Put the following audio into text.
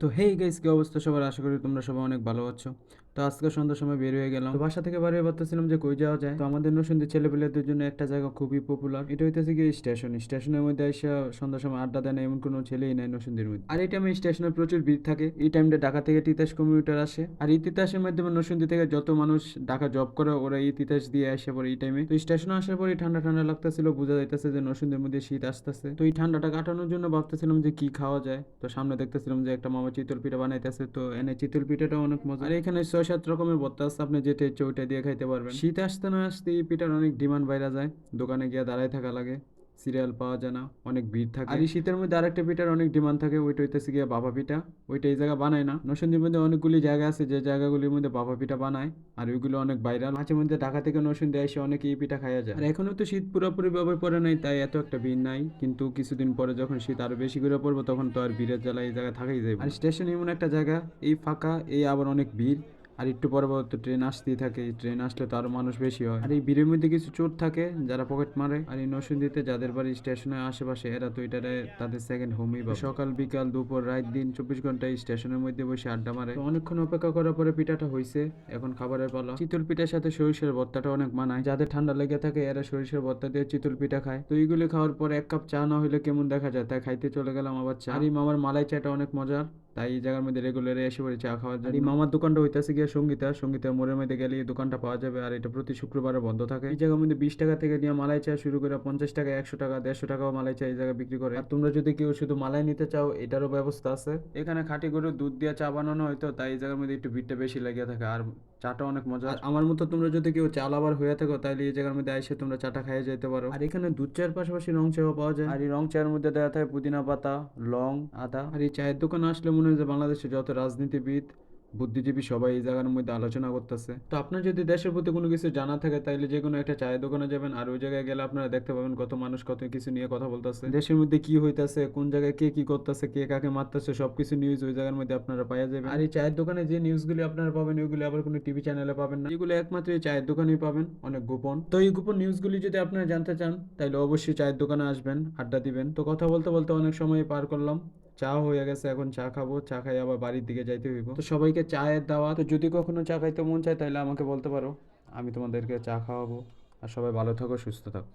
তো hey guys কি অবস্থা সবার? আশা করি তোমরা সবাই অনেক ভালো আছো। তো আজকে সন্ধ্যার সময় বের হয়ে গেলাম। বাসা থেকে বাড়ি ভাবতেছিলাম যে কই যাওয়া যায়। তো আমাদের নসুন্দি ছেলেপেলেদের জন্য একটা জায়গা খুবই পপুলার এটা হইতেছে কি স্টেশন স্টেশনের মধ্যে এসে সন্ধ্যার সময় আড্ডা দেয় না, এমন কোনো ছেলেই নাই নসুন্দির মধ্যে। আর এই টাইমে স্টেশনে প্রচুর ভিড় থাকে। এই টাইমটা ঢাকা থেকে তিতাস কমিউটার আসে। আর এই তিতাসের মাধ্যমে নসুন্দি থেকে যত মানুষ ঢাকা জব করে, ওরা এই তিতাস দিয়ে আসে পরে এই টাইমে তো স্টেশনে আসার পরে ঠান্ডা ঠান্ডা লাগতেছিল, বোঝা যাইতেছে যে নসুন্দির মধ্যে শীত আসতেছে। তো এই ঠান্ডাটা কাটানোর জন্য ভাবতেছিলাম যে কি খাওয়া যায়। তো সামনে দেখতেছিলাম যে একটা মামা চিতল পিঠা বানাইতেছে, তো এনে চিতল পিঠাটা অনেক মজা। আর এখানে ছয় সাত রকমের ভর্তা আছে আপনি যেটা ইচ্ছে ওইটা দিয়ে খাইতে পারবেন। শীত আসতে না আসতে এই পিঠার অনেক ডিমান্ড বাইরা যায় দোকানে গিয়ে দাঁড়ায় থাকা লাগে সিরিয়াল পাওয়া যায় না অনেক ভিড় থাকে। আর এই শীতের মধ্যে আরেকটা পিঠার অনেক ডিমান্ড থাকে ওইটা হইতেছে গিয়ে বাবা পিঠা ওইটা এই জায়গা বানায় না। নরসিংদীর মধ্যে অনেকগুলি জায়গা আছে যে জায়গাগুলির মধ্যে বাবা পিঠা বানায় আর ওইগুলো অনেক ভাইরাল। মাঝে মধ্যে ঢাকা থেকে নরসিংদী এসে অনেকে এই পিঠা খাওয়া যায়। আর এখনও তো শীত পুরোপুরি ভাবে পড়ে নাই তাই এত একটা ভিড় নাই কিন্তু কিছুদিন পরে যখন শীত আরও বেশি করে পড়ব তখন তো আর ভিড়ের জ্বালা এই জায়গায় থাকাই যাবে আর স্টেশন এমন একটা জায়গা এই ফাঁকা এই আবার অনেক ভিড় আর একটু পরে তো ট্রেন আসতেই থাকে। ট্রেন আসলে তো আরও মানুষ বেশি হয়। আর এই ভিড়ের মধ্যে কিছু চোর থাকে যারা পকেট মারে। আর এই নরসিংদীতে যাদের বাড়ি স্টেশনের আশেপাশে, এরা তো এটারে তাদের সেকেন্ড হোমই বা সকাল, বিকাল, দুপুর, রাত, দিন চব্বিশ ঘণ্টা স্টেশনের মধ্যে বসে আড্ডা মারে। অনেকক্ষণ অপেক্ষা করার পরে পিঠাটা হয়েছে এখন খাবারের পালা। চিতল পিঠার সাথে সরিষার ভর্তাটা অনেক মানায়। যাদের ঠান্ডা লেগে থাকে, এরা সরিষার ভর্তা দিয়ে চিতল পিঠা খায়। তো এইগুলি খাওয়ার পর এক কাপ চা না হলে কেমন দেখা যায়? তাই খাইতে চলে গেলাম আবার চা। আর মামার মালাই চাটা অনেক মজার। তাই এই জায়গার মধ্যে রেগুলার এসে পড়ি চা খাওয়ার জন্য। মামার দোকানটা হইতাছে গিয়ে সঙ্গীতা। সঙ্গীতা মোড়ের মধ্যে গেলে এই দোকানটা পাওয়া যাবে আর এটা প্রতি শুক্রবারে বন্ধ থাকে। এই জায়গার মধ্যে বিশ টাকা থেকে নিয়ে মালাই চা শুরু করে পঞ্চাশ টাকা একশো টাকা দেড়শো টাকাও মালাই চা এই জায়গায় বিক্রি করে। আর তোমরা যদি কেউ শুধু মালাই নিতে চাও এটারও ব্যবস্থা আছে। এখানে খাঁটি গরুর দুধ দিয়ে চা বানানো হয়তো তাই এই জায়গার মধ্যে একটু ভিড়টা বেশি লাগিয়ে থাকে। আর চাটা অনেক মজা। আমার মতো তোমরা যদি কেউ চা আবার হয়ে থাকো তাহলে এই জায়গার মধ্যে এসে তোমরা চাটা খাইয়ে যেতে পারো। আর এখানে দুধ চায়ের পাশাপাশি রং চাও পাওয়া যায়। আর এই রং চায়ের মধ্যে দেওয়া থাকে পুদিনা পাতা লং আদা। আর এই চায়ের দোকানে আসলে মনে হয় যে বাংলাদেশে যত রাজনীতিবিদ বুদ্ধিজীবী সবাই এই জায়গার মধ্যে আলোচনা করতেছে। তো আপনার যদি দেশের প্রতি কোনো কিছু জানা থাকে তাহলে যে কোনো একটা চায়ের দোকানে যাবেন আর ওই জায়গায় গেলে আপনারা দেখতে পাবেন কত মানুষ কত কিছু নিয়ে কথা বলতেছে। দেশের মধ্যে কি হইতাছে, কোন জায়গায় কে কি করতেছে, কে কাকে মারতেছে, সবকিছু নিউজ ওই জায়গার মধ্যে আপনারা পাওয়া যাবেন। আর এই চায়ের দোকানে যে নিউজগুলি আপনারা পাবেন, ওইগুলি আবার কোনো টিভি চ্যানেলে পাবেন না। এগুলো একমাত্র এই চায়ের দোকানেই পাবেন, অনেক গোপন। তো এই গোপন নিউজগুলি যদি আপনারা জানতে চান তাহলে অবশ্যই চায়ের দোকানে আসবেন, আড্ডা দিবেন। তো কথা বলতে বলতে অনেক সময় পার করলাম। চা হয়ে গেছে, এখন চা খাব, চা খাই আবার বাড়ির দিকে যাইতে হইব। তো সবাইকে চায়ের দাওয়া তো যদি কখনো চা খাইতে মন চায় তাহলে আমাকে বলতে পারো। আমি তোমাদেরকে চা খাওয়াবো। আর সবাই ভালো থাকো, সুস্থ থাকো।